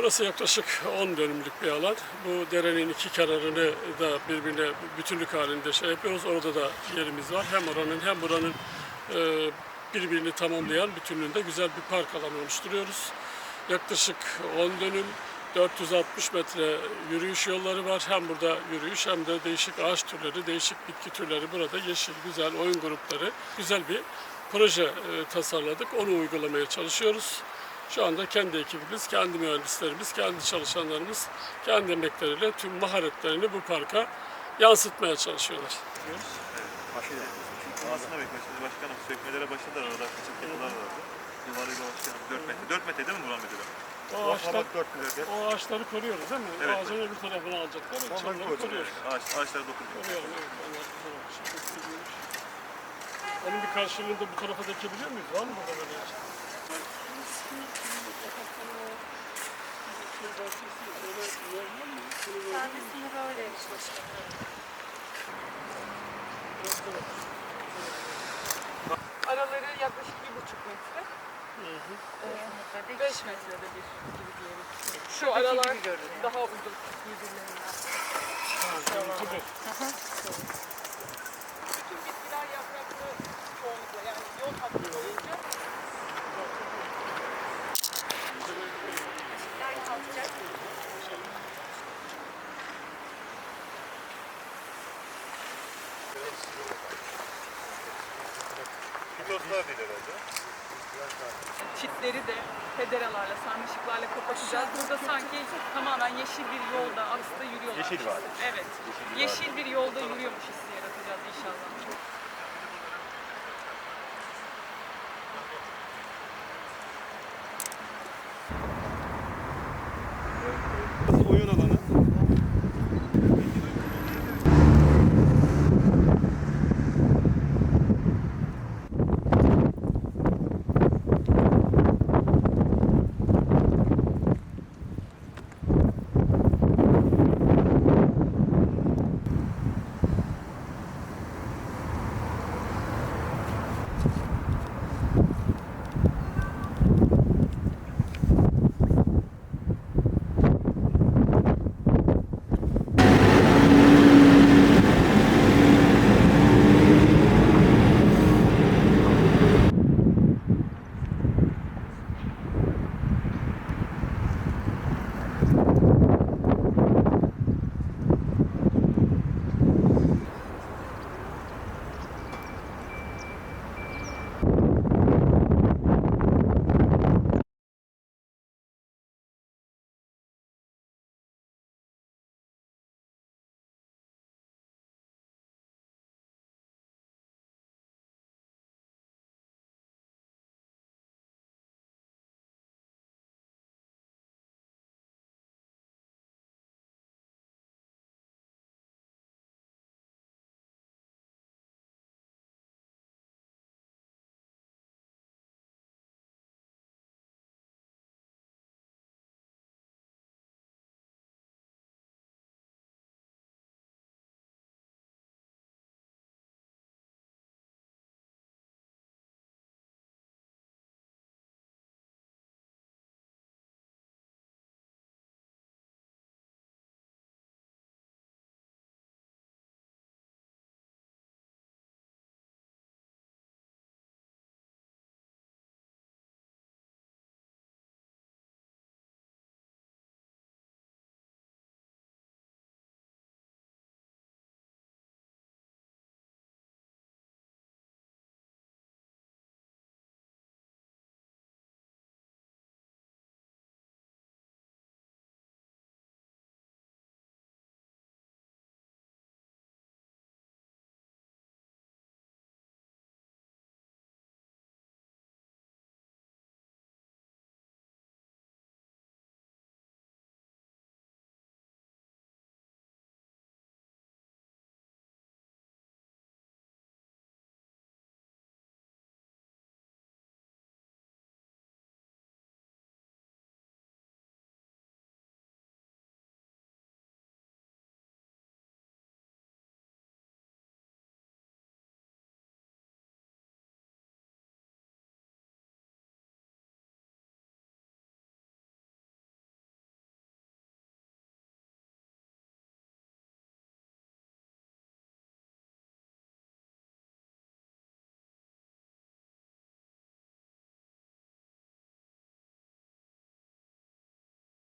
Burası yaklaşık 10 dönümlük bir alan. Bu derenin iki kenarını da birbirine bütünlük halinde şey yapıyoruz. Orada da yerimiz var. Hem oranın hem buranın e, birbirini tamamlayan bütünlüğünde güzel bir park alanı oluşturuyoruz. Yaklaşık 10 dönüm 460 metre yürüyüş yolları var. Hem burada yürüyüş hem de değişik ağaç türleri, değişik bitki türleri burada yeşil, güzel oyun grupları, güzel bir proje e, tasarladık. Onu uygulamaya çalışıyoruz. Şu anda kendi ekibimiz, kendi mühendislerimiz, kendi çalışanlarımız kendi emekleriyle tüm maharetlerini bu parka yansıtmaya çalışıyorlar. Aslında bekliyoruz. Başkanım sökmelere başladılar orada küçük yapılar vardı. Duvarıyla başkanım 4 metre. 4 metre değil mi Burhan Bey'de? O ağaçlar, o ağaçları koruyoruz değil mi? Evet. Ağacın öbür tarafını alacaklar. Çamları koruyoruz. Ağaç, ağaçlara dokunuyor. Koruyorum evet. Onlar. Onun bir karşılığında bu tarafa da ekebiliyor muyuz? Var mı burada böyle ağaç? Kendisini böyle Araları yaklaşık bir buçuk metre. Ee, beş metrede bir gibi diyelim. Şu aralar daha uzun birbirlerinden. Tabii. Bütün bitkiler yapraklı çoğunlukla yani yol hattı boyunca Pitoslar değil herhalde. çitleri de pederalarla, sarmaşıklarla kapatacağız. Burada sanki tamamen yeşil bir yolda aslında yürüyorlar. Yeşil var. Evet. Yeşil bir yolda yürüyormuş hissi yaratacağız inşallah. Oyun alanı.